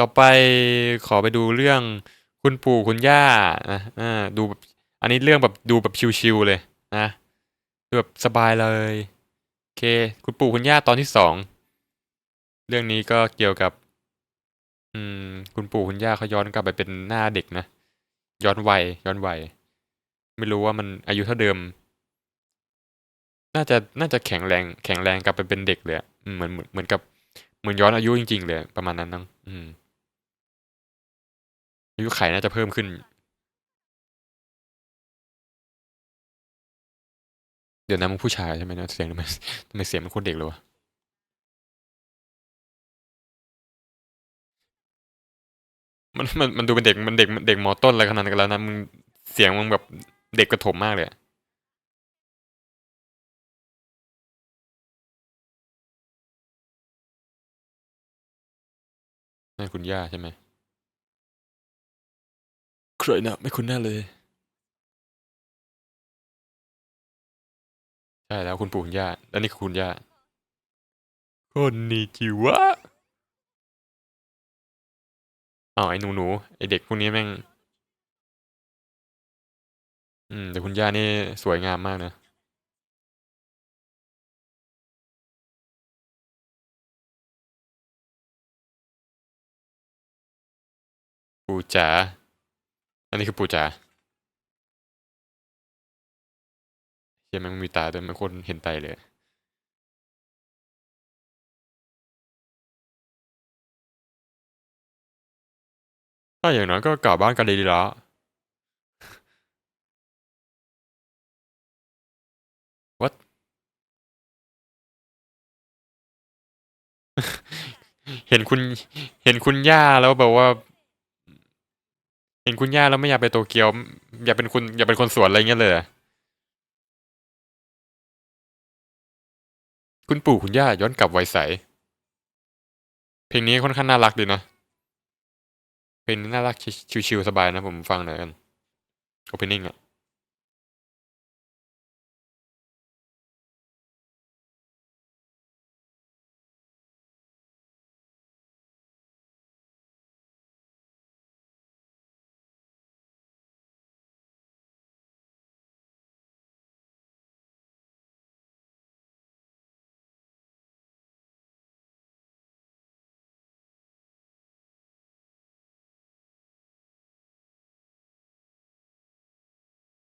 ต่อไปขอไปดูเรื่องคุณปู่คุณย่านะอ่าดูแบบอันนี้เรื่องแบบดูแบบชิวๆเลยนะดูแบบสบายเลยโอเค คุณปู่คุณย่าตอนที่สองเรื่องนี้ก็เกี่ยวกับ อืม คุณปู่คุณย่าเขาย้อนกลับไปเป็นหน้าเด็กนะย้อนวัยย้อนวัยไม่รู้ว่ามันอายุเท่าเดิม น่าจะน่าจะแข็งแรง แข็งแรงกลับไปเป็นเด็กเลยอะอืมเหมือนเหมือนเหมือนกับเหมือนย้อนอายุจริงๆเลยประมาณนั้นนั้งอืม อายุไขน่าจะเพิ่มขึ้น เดี๋ยวนะมึงผู้ชายใช่ไหมเนะเสียงทำไมทำไมเสียงมันโคตรเด็กเลยวะมันมันมันดูเป็นเด็กมันเด็กเด็กมอต้นอะไรขนาดนั้นกันแล้วนะมึงเสียงมึงแบบเด็กกระถมมากเลยอะนั่นคุณย่าใช่ไหม ใครนะไม่คุ้นหน้าเลย ใช่แล้วคุณปู่คุณย่าแล้วนี่คือคุณย่าคนนี้จิวะอ๋อไอ้หนูหนูไอ้เด็กพวกนี้แม่ง อืมแต่คุณย่านี่สวยงามมากนะปู่จ๋า อันนี้คือปู่จ๋าเฮียมันมีตาด้วยมันคนเห็นไตเลยถ้าอย่างน้อยก็กลับบ้านกันเลยดีละ What เห็นคุณ เห็นคุณย่าแล้วแบบว่า ห็นคุณย่าแล้วไม่อยากไปโตเกียว อยากเป็นคุณอยากเป็นคนสวนอะไรเงี้ยเลยคุณปู่คุณย่าย้อนกลับวัยใส เพลงนี้ค่อนข้างน่ารักดีนะเพลงนี้น่ารักชิวๆสบายนะผมฟังหน่อยกันโอเพนนิ่งอะ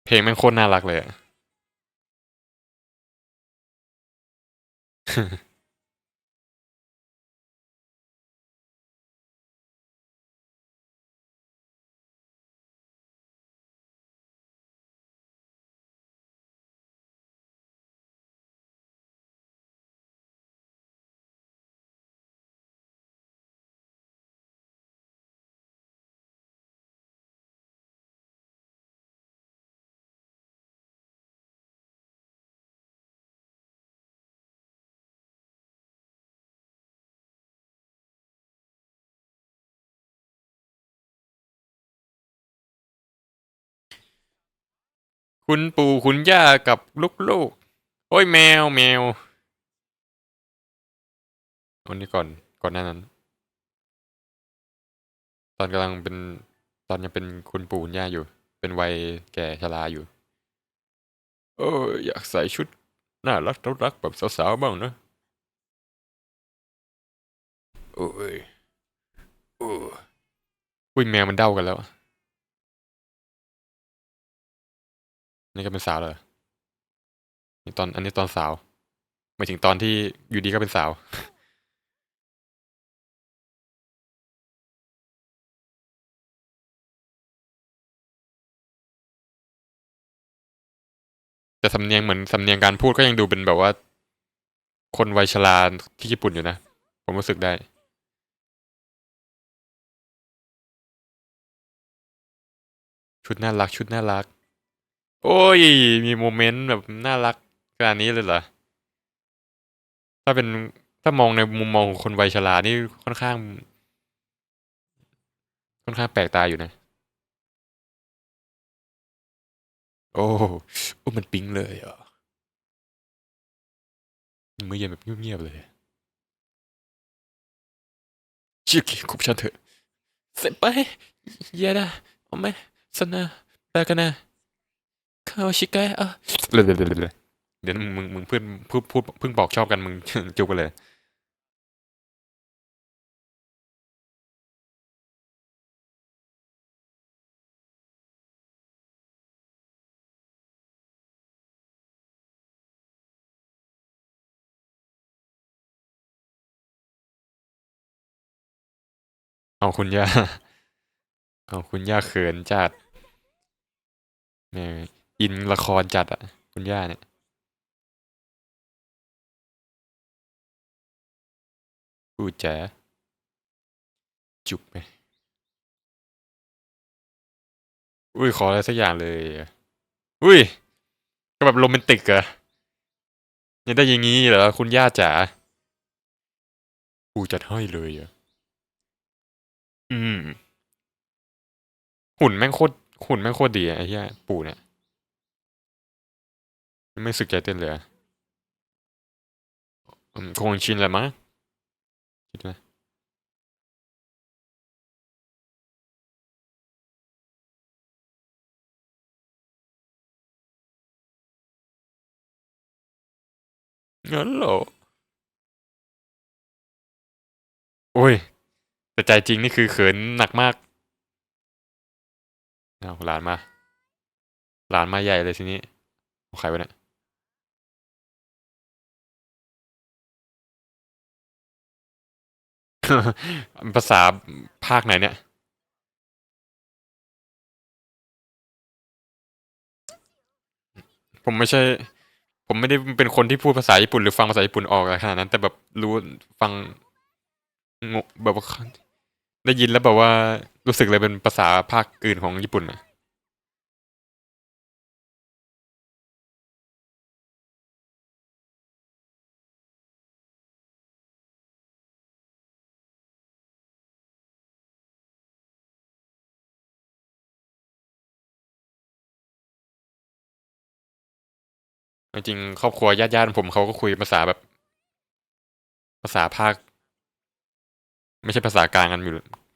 เพลงมันโคตรน่ารักเลย คุณปู่คุณย่ากับลูกๆ โอ้ยแมวแมวอันนี้ก่อนก่อนหน้านั้น ตอนกำลังเป็นตอนยังเป็นคุณปู่คุณย่าอยู่ เป็นวัยแก่ชราอยู่ เอออยากใส่ชุดน่ารักรักแบบสาวๆบ้างนะโอ้ยโอ้ยแมวมันเด้ากันแล้ว นี่ก็เป็นสาวเลยนี่ตอน อันนี้ตอนสาวไม่ถึงตอนที่อยู่ดีก็เป็นสาว แต่สำเนียงเหมือนสำเนียงการพูดก็ยังดูเป็นแบบว่า คนวัยชราที่ญี่ปุ่นอยู่นะ ผมรู้สึกได้ชุดน่ารักชุดน่ารัก โอ้ย มีโมเมนต์แบบน่ารักขนาดนี้เลยเหรอ ถ้าเป็นถ้ามองในมุมมองของคนวัยชรานี่ค่อนข้าง ค่อนข้างแปลกตาอยู่นะ โอ้โอ้มันปิ๊งเลยอะมื้อเย็นแบบเงียบๆเลยชิคคุบฉันเถอะเสร็จไปเยาดาโอเมสนาบากานาคาชิกายอะเดี๋ยวมึงมึงเพื่อนพูดพูดเพิ่งบอกชอบกันมึงจุกกันเลยเอาคุณย่า เอาคุณย่าเขินจัดแม่ อินละครจัดอะ คุณย่าเนี่ยพูดจ๋จุกไปอุ้ยขออะไรสักอย่างเลย อุ้ย ก็แบบโรแมนติกอะยังได้อย่างงี้เหรอคุณย่าจ๋ากูจัดให้เลยอะอืม หุ่นแม่งโคตรหุ่นแม่งโคตรดีอะไอ้เหี้ยปู่เนี่ย ไม่สึกใจเต้นเลยอะคงชินแหละมั้งคิดว่างั้นเหรอโอ้ย แต่ใจจริงนี่คือเขินหนักมากเอาหลานมา หลานมาใหญ่เลยทีนี้เอาใครวะเนี่ย ภาษาภาคไหนเนี่ย ผมไม่ใช่ ผมไม่ได้เป็นคนที่พูดภาษาญี่ปุ่นหรือฟังภาษาญี่ปุ่นออกอะไรขนาดนั้น แต่แบบรู้ฟังงงแบบว่าได้ยินแล้วแบบว่ารู้สึกเลยเป็นภาษาภาคอื่นของญี่ปุ่นอะ จริงครอบครัวญาติๆผมเขาก็คุยภาษาแบบ ภาษาภาค ไม่ใช่ภาษากลางกันอยู่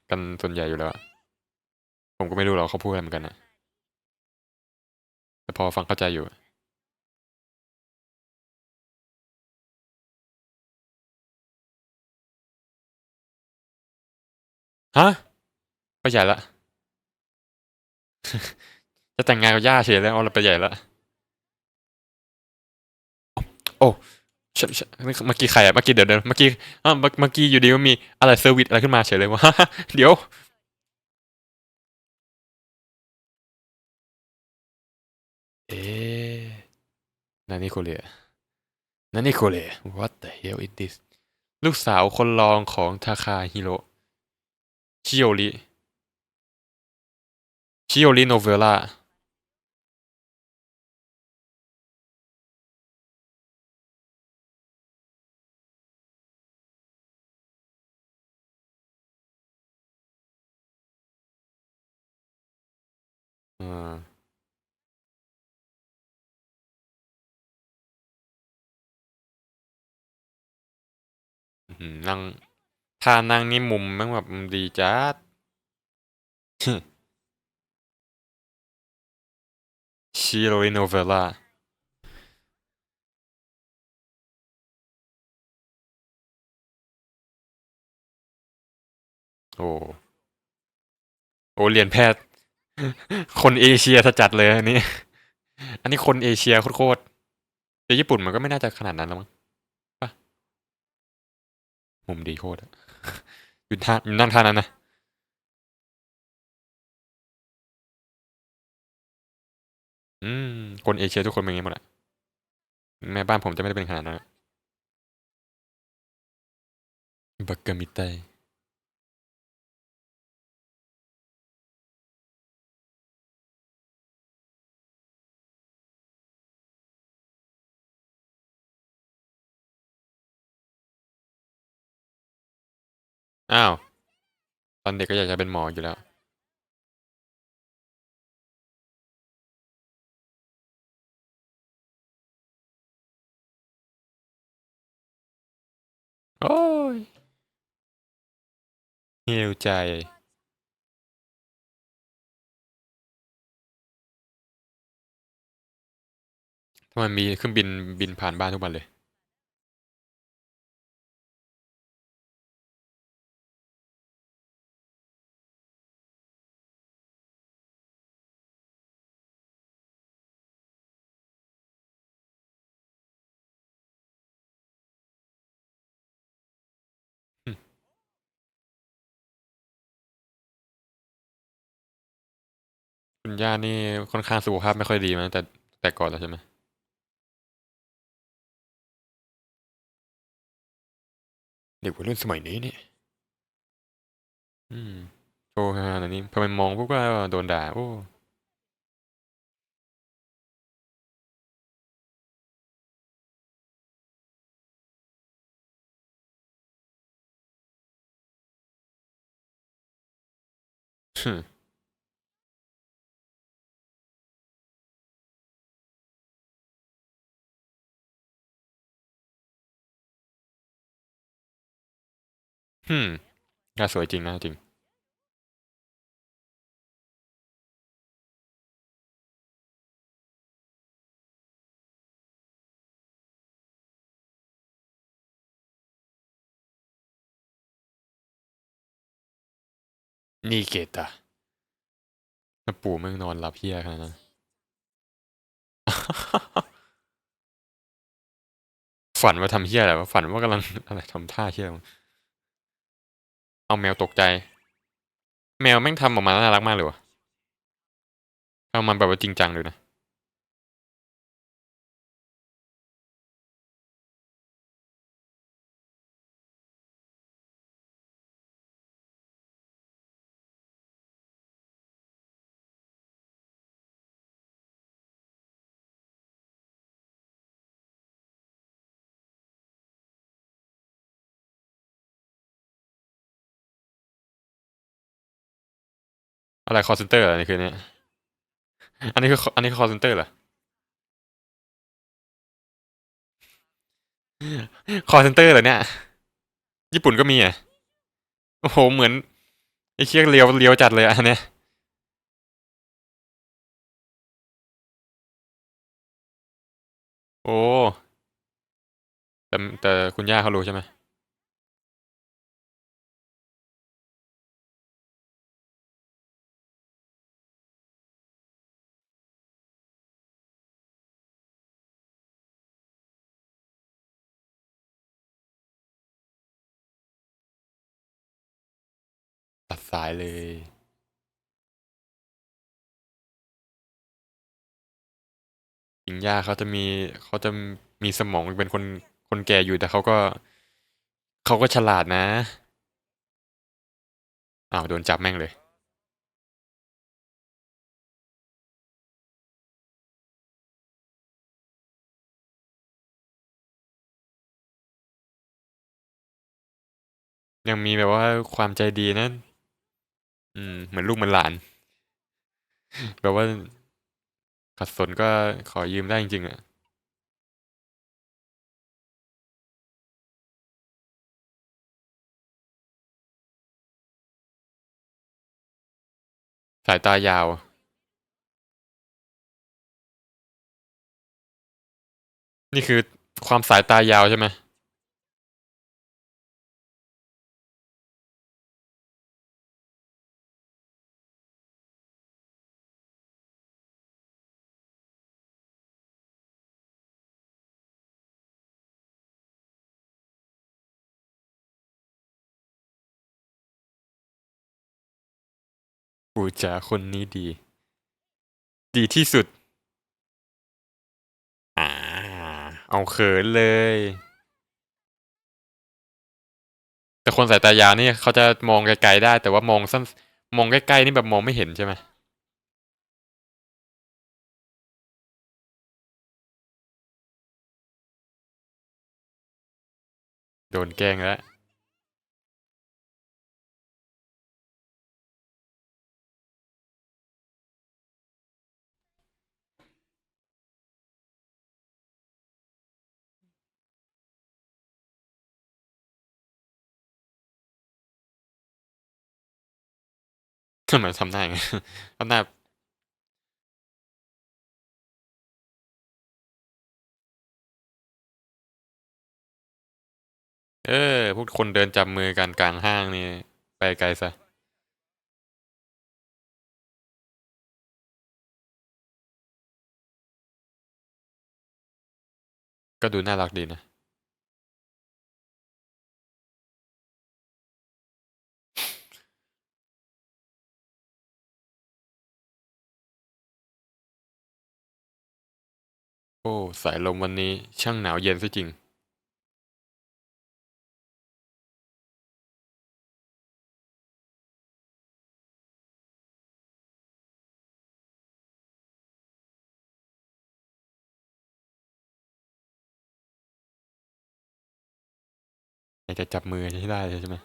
กันส่วนใหญ่อยู่แล้วผมก็ไม่รู้หรอกเขาพูดอะไรเหมือนกันนะแต่พอฟังเข้าใจอยู่ฮะไปใหญ่ละ จะแต่งงานกับย่าเฉยแล้วเอาเราไปใหญ่ละ โอ้ฉันฉันเมื่อกี้ใครอะเมื่อกี้เดี๋ยวเดี๋ยวเมื่อกี้อ่าเมื่อเมื่อกี้อยู่ดีมันมีอะไรเซอร์วิสอะไรขึ้นมาเฉยเลยว่าเดี๋ยวเอ๊ะนานิโคเลียนานิโคเลีย what the hell is this ลูกสาวคนรองของทาคาฮิโร่ชิโอริชิโอริโนเวล่า อ่า อื้อหือ นั่ง ท่านั่งนี่มุมแม่งแบบดีจัดชิโรริโนเวล่าโอ้ โอ้ เรียนแพทย์ คนเอเชียจัดเลยอันนี้ อันนี้คนเอเชียโคตรๆแต่ญี่ปุ่นมันก็ไม่น่าจะขนาดนั้นแล้วมั้งปะมุมดีโคตรอยู่ท่าอยู่นั่งท่านั้นนะอืม คนเอเชียทุกคนเป็นอย่างนี้หมดอะแม่บ้านผมจะไม่ได้เป็นขนาดนั้นบักกามิไต อ้าว ตอนเด็กก็อยากจะเป็นหมออยู่แล้ว โอ้ยหิวใจ ทำไมมีเครื่องบินบินผ่านบ้านทุกวันเลย คุณย่านี่ค่อนข้างสุขภาพไม่ค่อยดีมาตั้งแต่แต่ก่อนแล้วใช่ไหมเด็กวัยรุ่นสมัยนี้นี่อืมโชว์ขนาดนี้พอมันมองพวกก็โดนด่า โอ้ฮึ ฮึมย่าสวยจริงนะจริง นี่เกตอะแล้วปู่ม่งนอนหลับเฮียขนาดนั้น ฝันว่าทำเฮียอะไรวะฝันว่ากำลังอะไรทำท่าเฮียมั้ง เอาแมวตกใจ แมวแม่งทำออกมาน่ารักมากเลยวะทำมันแบบว่าจริงจังเลยนะ อะไรคอเซนเตอร์อะไรคือเนี่ยอันนี้คืออันนี้คือคอเซนเตอร์เหรอคอเซนเตอร์เหรอเนี่ย ญี่ปุ่นก็มีอะโอ้โหเหมือนไอ้เชี่ยเลียวเลียวจัดเลยอะอันเนี้ยโอ้แต่แต่คุณย่าเขารู้ใช่ไหม สายเลยหญิงย่าเขาจะมีเขาจะมีสมองเป็นคนคนแก่อยู่แต่เขาก็เขาก็ฉลาดนะอ้าวโดนจับแม่งเลย ยังมีแบบว่าความใจดีนะ อืมเหมือนลูกเหมือนหลาน แบบว่าขัดสนก็ขอยืมได้จริงๆอะสายตายาว นี่คือความสายตายาวใช่ไหม ปู่จ๋าคนนี้ดี ดีที่สุด อ่า เอาเขินเลย แต่คนสายตายาวนี่เขาจะมองไกลๆได้ แต่ว่ามองสั้นมองใกล้ๆนี่แบบมองไม่เห็นใช่ไหมโดนแกล้งแล้ว ทำไมทำได้ไงทำได้เออ พวกคนเดินจับมือกันกลางห้างนี่ ไปไกลซะก็ดูน่ารักดีนะ โอ้ สายลมวันนี้ช่างหนาวเย็นซะจริงอยากจะจับมือให้ได้เลยใช่ไหม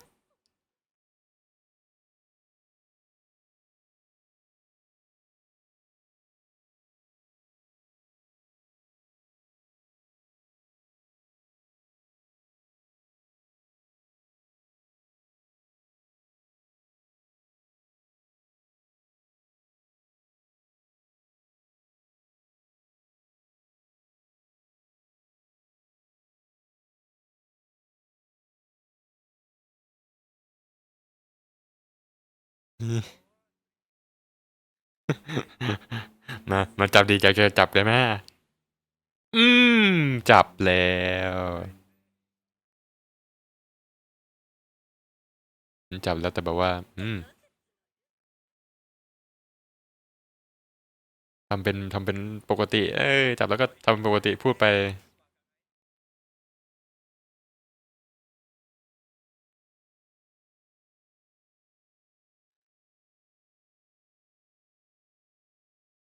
มามาจับดีใจจะจับได้ไหมอืม จับแล้ว จับแล้วแต่แบบว่า อืมทำเป็นทำเป็นปกติ เอ้ย จับแล้วก็ทำเป็นปกติพูดไป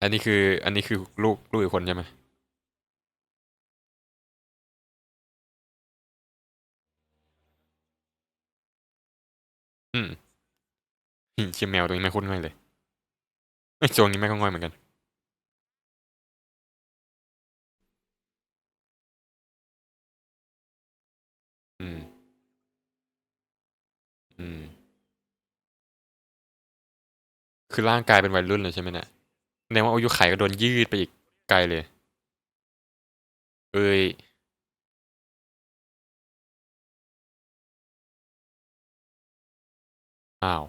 อันนี้คือ อันนี้คือลูกลูกอีกคนใช่ไหมอืมหิเชียแมวตัวนี้ไม่คุ้นง่อยเลยไอ้โจงนี้ไม่ก็ง่อยเหมือนกัน อืม อืม คือร่างกายเป็นวัยรุ่นเลยใช่ไหมเนี่ย แสดงว่าอายุไขก็โดนยืดไปอีกไกลเลย เอ้ยอ้าว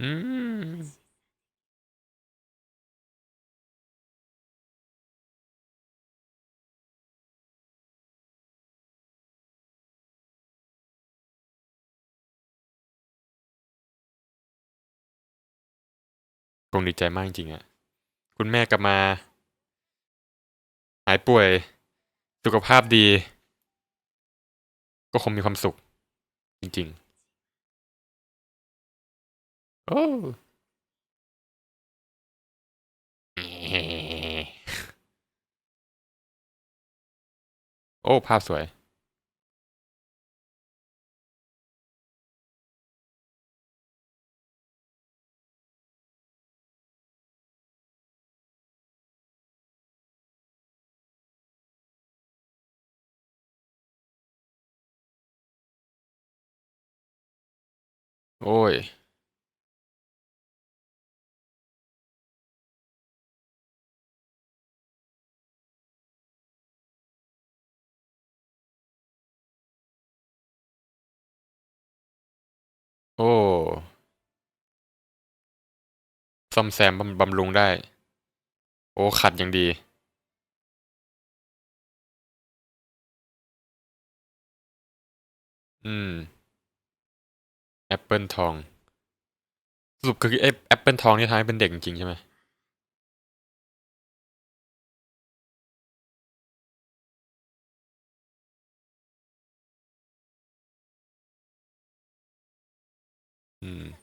อืม คงดีใจมากจริงๆอะ คุณแม่กลับมา หายป่วย สุขภาพดี ก็คงมีความสุข จริง ๆ โอ้โอ้ ภาพสวย โอ้ย ซ่อมแซมบำบำรุงได้ โอ้ขัดอย่างดี อืม แอปเปิลทอง สรุปคือไอแอปเปิลทองนี่ทำให้เป็นเด็กจริงๆใช่ไหม อืม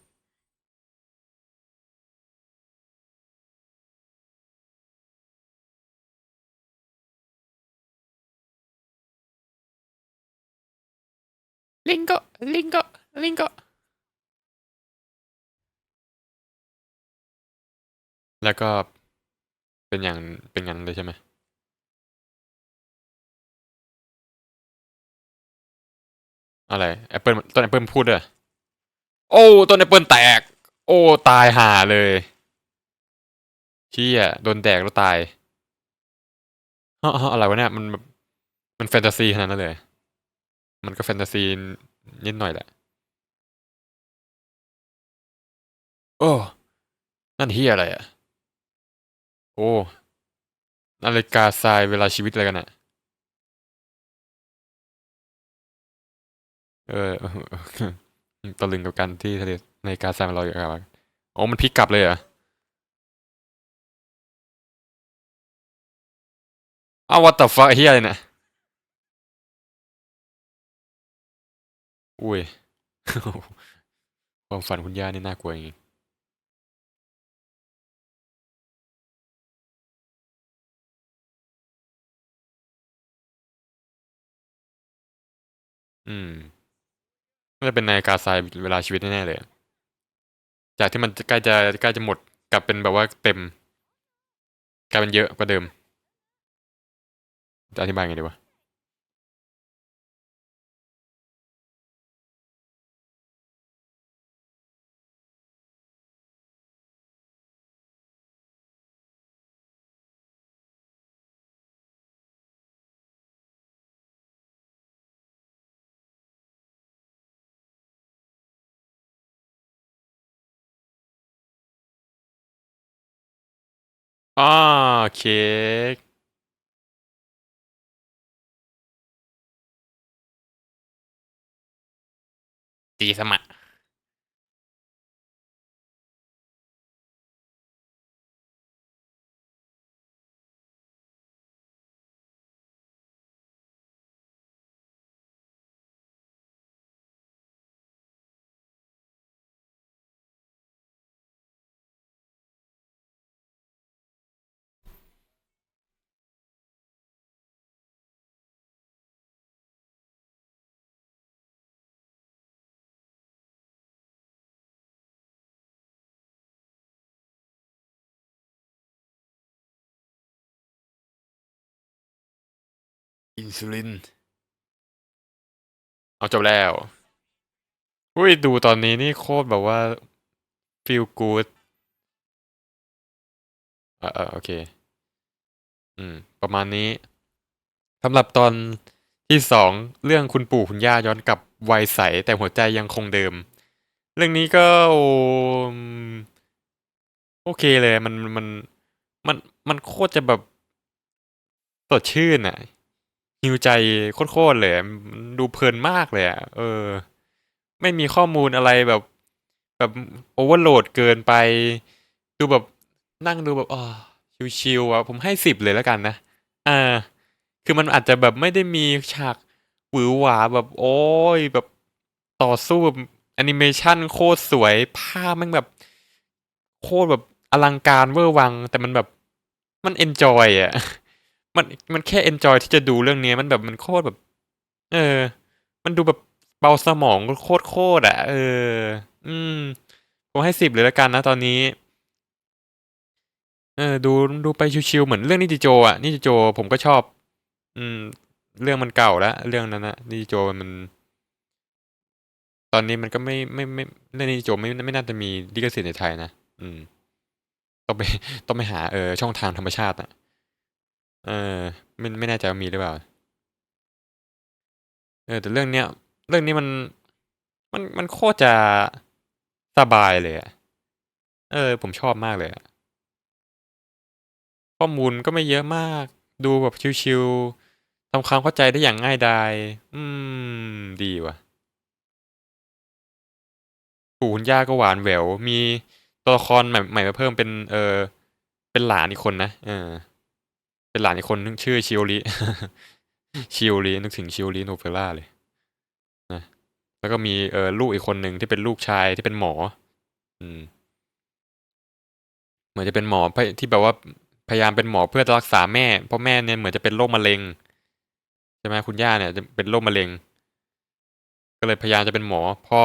ลิงโกลิงโกลิงโกแล้วก็เป็นอย่างเป็นงั้นเลยใช่ไหมอะไรแอปเปิลต้นแอปเปิลพูดด้วยโอ้ต้นแอปเปิลแตก โอ้ ตายห่าเลยเชี่ยโดนแดกแล้วตายฮ้อะไรวะเนี่ย มันมันแฟนตาซีขนาดนั้นเลย มันก็แฟนตาซีนิดหน่อยแหละ โอ้ นั่นเฮียอะไรอะ โอ้นาฬิกาทรายเวลาชีวิตอะไรกันอะ เออตะลึงกับการที่ทะเลนาฬิกาทรายมันลอยอยู่กับโอ้มันพลิกกลับเลยเหรออ้าว what the fuck เฮียอะไรเนี่ย อุ้ยความฝันคุณย่านี่น่ากลัวจริงอืมน่าจะเป็นนาฬิกาทรายเวลาชีวิตแน่ๆเลยจากที่มันใกล้จะใกล้จะหมดกลับเป็นแบบว่าเต็ม กลายเป็นเยอะกว่าเดิม จะอธิบายไงดีวะ อ่าเค้กตีสมะ อินซูลิน เอาจบแล้ว อุ้ยดูตอนนี้นี่โคตรแบบว่า feel good เออเออโอเค อืม ประมาณนี้สำหรับตอนที่สองเรื่องคุณปู่คุณย่าย้อนกลับวัยใสแต่หัวใจยังคงเดิม เรื่องนี้ก็ โอโอเคเลยมันมันมันมันโคตรจะแบบสดชื่นอะ ฮิวใจโคตรๆเลยดูเพลินมากเลยอะเออ ไม่มีข้อมูลอะไรแบบแบบโอเวอร์โหลดเกินไป ดูแบบนั่งดูแบบอ๋อชิวๆอะผมให้สิบเลยแล้วกันนะอ่า คือมันอาจจะแบบไม่ได้มีฉากหวือหวาแบบ โอ้ยแบบต่อสู้แบบแอนิเมชันโคตรสวยภาพมันแบบ โคตรแบบอลังการเวอร์วัง แต่มันแบบมันเอนจอยอะ มันมันแค่เอนจอยที่จะดูเรื่องนี้มันแบบมันโคตรแบบ เออ มันดูแบบเบาสมองโคตรโคตรอะ เออ อืม ผมให้สิบเลยล้วกันนะตอนนี้ เออ ดูดูไปชิวๆเหมือนเรื่องนิจิโจอะนิจิโจ ผมก็ชอบ อืม เรื่องมันเก่าแล้วเรื่องนั้นนะนิจิโจมัน ตอนนี้มันก็ไม่ไม่ไม่เรื่องนิจิโจไม่ไม่น่าจะมีลิขสิทธิ์ในไทยนะ อืม ต้องไปต้องไปหาเออช่องทางธรรมชาติอะ เออไม่ไม่แน่ใจว่ามีหรือเปล่า เออแต่เรื่องเนี้ยเรื่องนี้มันมันมันโคตรจะสบายเลยอะเออ ผมชอบมากเลยอะข้อมูลก็ไม่เยอะมาก ดูแบบชิวๆทำความเข้าใจได้อย่างง่ายดาย อืม ดีว่ะปู่คุณย่าก็หวานแหวว มีตัวละครใหม่ใหม่มาเพิ่มเป็น เออ เป็นหลานอีกคนนะ เออ เป็นหลานอีกคนนึงชื่อชิโอริชิโอรินึกถึงชิโอริโนเฟล่าเลยนะแล้วก็มีเออลูกอีกคนหนึ่งที่เป็นลูกชายที่เป็นหมอ อืม เหมือนจะเป็นหมอที่แบบว่าพยายามเป็นหมอเพื่อรักษาแม่ เพราะแม่เนี่ยเหมือนจะเป็นโรคมะเร็งใช่ไหมคุณย่าเนี่ยจะเป็นโรคมะเร็ง ก็เลยพยายามจะเป็นหมอ พอ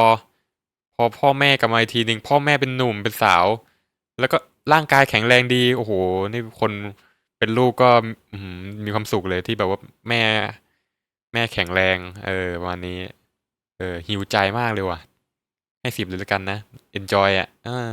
พอพ่อแม่กลับมาอีกทีหนึ่งพ่อแม่เป็นหนุ่มเป็นสาว แล้วก็ร่างกายแข็งแรงดี โอ้โห นี่คน เป็นลูกก็มีความสุขเลยที่แบบว่าแม่ แม่แข็งแรง เออประมาณนี้ เออหิวใจมากเลยว่ะ ให้สิบเลยละกันนะ enjoy อะอ่า